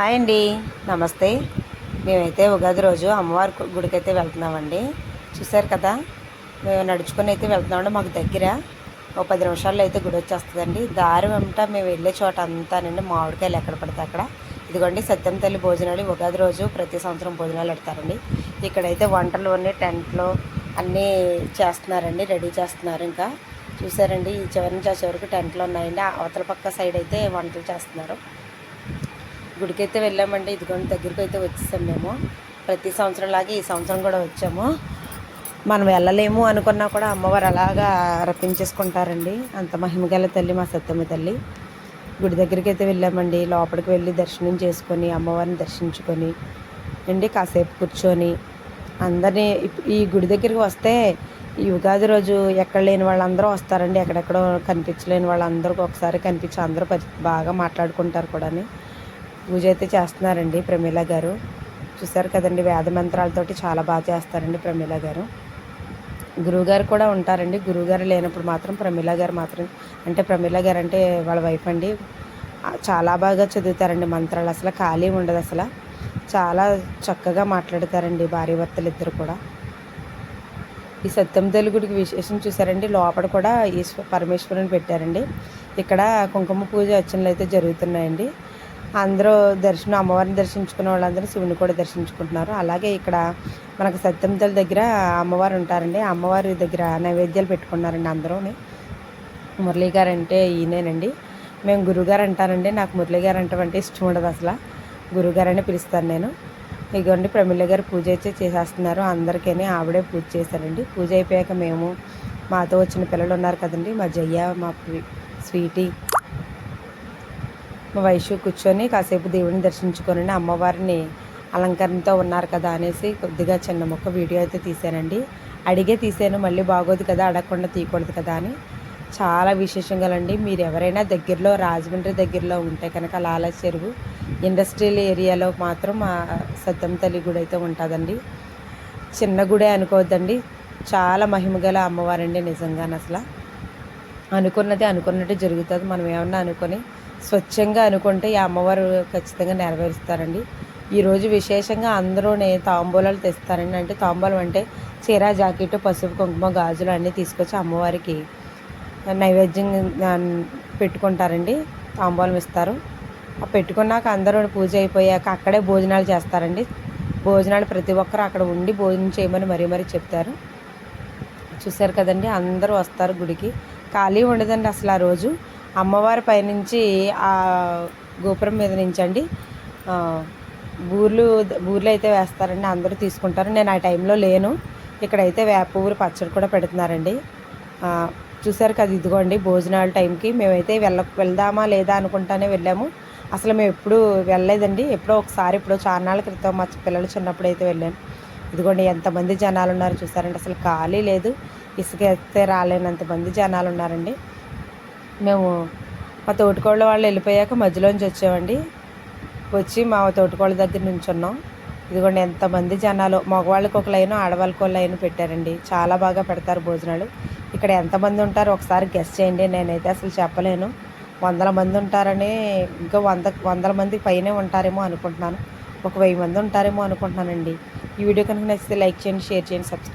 Hi అండి. నమస్తే. మేమైతే ఉగాది రోజు అమ్మవారి గుడికి అయితే వెళ్తున్నామండి. చూసారు కదా? మేము నడుచుకొని అయితే వెళ్తున్నామండి మాకు దగ్గర. ఒక పది నిమిషాల్లో అయితే గుడి వచ్చేస్తుందండి. దారి వెంట మేము వెళ్ళే చోట అంతానండి మామిడికాయలు ఎక్కడ పడితే అక్కడ. ఇదిగోండి సత్యం తల్లి భోజనాలు ఉగాది రోజు ప్రతి సంవత్సరం భోజనాలు పెడతారండి. ఇక్కడైతే వంటలు అన్నీ టెంట్లు అన్నీ చేస్తున్నారండి రెడీ చేస్తున్నారు ఇంకా. చూసారండి ఈ చివరి నుంచి ఆ చివరికి టెంట్లు ఉన్నాయండి. అవతల పక్క సైడ్ అయితే వంటలు చేస్తున్నారు. గుడికైతే వెళ్ళామండి. ఇదిగోండి దగ్గరికి అయితే వచ్చేసాం మేము. ప్రతి సంవత్సరం లాగే ఈ సంవత్సరం కూడా వచ్చాము. మనం వెళ్ళలేము అనుకున్నా కూడా అమ్మవారు అలాగా రప్పించేసుకుంటారండి అంత మహిమగల తల్లి మా సత్యమ్మ తల్లి. గుడి దగ్గరికి అయితే వెళ్ళామండి. లోపలికి వెళ్ళి దర్శనం చేసుకొని అమ్మవారిని దర్శించుకొని అండి కాసేపు కూర్చొని అందరినీ ఈ గుడి దగ్గరికి వస్తే ఈ ఉగాది రోజు ఎక్కడ లేని వాళ్ళందరూ వస్తారండి. ఎక్కడెక్కడో కనిపించలేని వాళ్ళందరికీ ఒకసారి కనిపించి అందరూ బాగా మాట్లాడుకుంటారు కూడా పూజ అయితే చేస్తున్నారండి ప్రమీల గారు. చూసారు కదండి వేద మంత్రాలతోటి చాలా బాగా చేస్తారండి ప్రమీల గారు. గురువుగారు కూడా ఉంటారండి. గురువుగారు లేనప్పుడు మాత్రం ప్రమీల గారు మాత్రం అంటే ప్రమీల గారు అంటే వాళ్ళ వైఫ్ అండి. చాలా బాగా చదువుతారండి మంత్రాలు. అసలు ఖాళీ ఉండదు అసలు. చాలా చక్కగా మాట్లాడతారండి భార్య భర్తలు ఇద్దరు కూడా. ఈ సత్యం తెలుగుడికి విశేషం చూసారండి లోపల కూడా ఈశ్వ పరమేశ్వరుని పెట్టారండి. ఇక్కడ కుంకుమ పూజ అర్చనలు అయితే జరుగుతున్నాయండి. అందరూ దర్శనం అమ్మవారిని దర్శించుకున్న వాళ్ళందరూ శివుని కూడా దర్శించుకుంటున్నారు. అలాగే ఇక్కడ మనకు సత్యంతల దగ్గర అమ్మవారు ఉంటారండి. అమ్మవారి దగ్గర నైవేద్యాలు పెట్టుకున్నారండి అందరూని. మురళీ గారు అంటే ఈయనేనండి. మేము గురుగారు అంటానండి. నాకు మురళీ గారు అంటే ఇష్టం ఉండదు అసలు. గురుగారనే పిలుస్తాను నేను. ఇదిగోండి ప్రమిళ గారు పూజ అయితే చేసేస్తున్నారు. అందరికీ ఆవిడే పూజ చేశారండి. పూజ అయిపోయాక మేము మాతో వచ్చిన పిల్లలు ఉన్నారు కదండి. మా జయ్య మా స్వీటీ మా కూర్చొని కాసేపు దేవుడిని దర్శించుకొని అమ్మవారిని అలంకరణతో ఉన్నారు కదా అనేసి కొద్దిగా చిన్న మొక్క వీడియో అయితే తీశానండి. అడిగే తీసాను మళ్ళీ బాగోదు కదా అడగకుండా తీయకూడదు కదా అని. చాలా విశేషం కలండి మీరు ఎవరైనా దగ్గరలో రాజమండ్రి దగ్గరలో ఉంటే కనుక లాల చెరువు ఇండస్ట్రియల్ ఏరియాలో మాత్రం మా సత్యం తల్లి గుడి అయితే ఉంటుందండి. చిన్న గుడే అనుకోవద్దండి. చాలా మహిమగల అమ్మవారండి నిజంగానే అసలు అనుకున్నది అనుకున్నట్టు జరుగుతుంది. మనం ఏమన్నా అనుకొని స్వచ్ఛంగా అనుకుంటే ఈ అమ్మవారు ఖచ్చితంగా నెరవేరుస్తారండి. ఈరోజు విశేషంగా అందరూనే తాంబూలాలు తెస్తారండి. అంటే తాంబూలం అంటే చీర జాకెట్ పసుపు కుంకుమ గాజులు అన్నీ తీసుకొచ్చి అమ్మవారికి నైవేద్యం పెట్టుకుంటారండి. తాంబూలం ఇస్తారు. ఆ పెట్టుకున్నాక అందరూ పూజ అయిపోయాక అక్కడే భోజనాలు చేస్తారండి. భోజనాలు ప్రతి ఒక్కరు అక్కడ ఉండి భోజనం చేయమని మరీ మరీ చెప్తారు. చూశారు కదండి అందరూ వస్తారు గుడికి. ఖాళీ ఉండదండి అసలు ఆ రోజు. అమ్మవారి పైనుంచి ఆ గోపురం మీద నుంచి అండి బూర్లు బూర్లు అయితే వేస్తారండి అందరూ తీసుకుంటారు. నేను ఆ టైంలో లేను. ఇక్కడైతే వేప ఊరు పచ్చడి కూడా పెడుతున్నారండి. చూసారు కదా ఇదిగోండి భోజనాల టైంకి మేమైతే వెళ్ళ వెళ్దామా లేదా అనుకుంటానే వెళ్ళాము. అసలు మేము ఎప్పుడు వెళ్ళలేదండి. ఎప్పుడో ఒకసారి ఇప్పుడు చాలా నాళ్ళ క్రితం మా పిల్లలు చిన్నప్పుడు అయితే వెళ్ళాను. ఇదిగోండి ఎంతమంది జనాలు ఉన్నారు చూసారంటే అసలు ఖాళీ లేదు. ఇసుక రాలేనంత మంది జనాలు ఉన్నారండి మేము మా తోటికోళ్ళ వాళ్ళు వెళ్ళిపోయాక మధ్యలోంచి వచ్చామండి. వచ్చి మా తోటికోళ్ళ దగ్గర నుంచున్నాం. ఇదిగోండి ఎంతమంది జనాలు. మగవాళ్ళకి ఒక లైన్ ఆడవాళ్ళకి ఒక లైన్ పెట్టారండి. చాలా బాగా పెడతారు భోజనాలు. ఇక్కడ ఎంతమంది ఉంటారో ఒకసారి గెస్ట్ చేయండి. నేనైతే అసలు చెప్పలేను. వందల మంది ఉంటారని ఇంకా వంద వందల మంది పైనే ఉంటారేమో అనుకుంటున్నాను. ఒక వెయ్యి మంది ఉంటారేమో అనుకుంటున్నానండి. ఈ వీడియో కనుక నచ్చితే లైక్ చేయండి షేర్ చేయండి సబ్స్క్రైబ్